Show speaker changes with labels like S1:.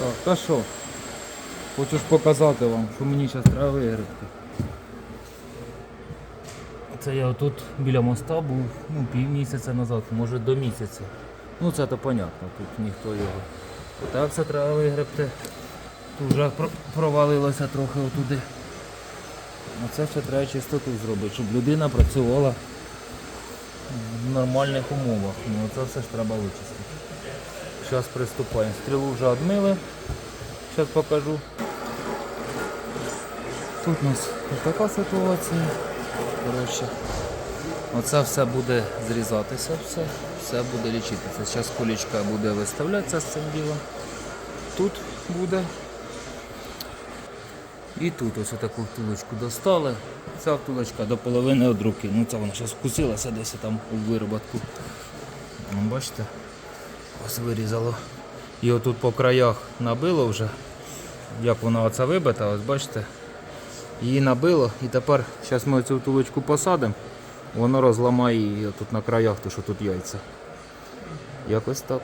S1: Так, та що? Хочу ж показати вам, що мені зараз треба виграти. Це я тут біля моста був ну, півмісяця назад, може до місяця. Ну це то понятно, тут ніхто його. Так це треба вигребти. Тут вже про- провалилося трохи отуди. А це ще треба чистоту зробити, щоб людина працювала в нормальних умовах. Ну це все ж треба вичистити. Зараз приступаємо. Стрілу вже відмили. Зараз покажу. Тут у нас така ситуація. Коротше, оце все буде зрізатися, все, все буде лічитися. Зараз кулічка буде виставлятися з цим ділом. Тут буде. І тут ось таку втулочку достали. Ця втулочка до половини від руки. Ну це вона зараз вкусилася десь там у вироботку. Ну, Бачите? Ось вирізало. І отут по краях набило вже. Як вона оце вибита, ось бачите. Її набило і тепер зараз ми цю втулочку посадимо, воно розламає її тут на краях, то що тут яйця. Якось так.